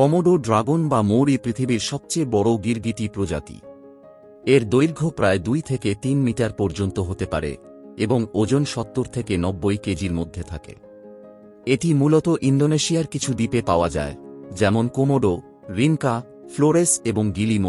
কমোডো dragon বা মৌরি পৃথিবীর সবচেয়ে বড় গিরগিটি প্রজাতি। এর দৈর্ঘ্য প্রায় দুই থেকে তিন মিটার পর্যন্ত হতে পারে এবং ওজন সত্তর থেকে নব্বই কেজির মধ্যে থাকে। এটি মূলত ইন্দোনেশিয়ার কিছু দ্বীপে পাওয়া যায়, যেমন কোমোডো, রিনকা, ফ্লোরেস এবং গিলি মধ্য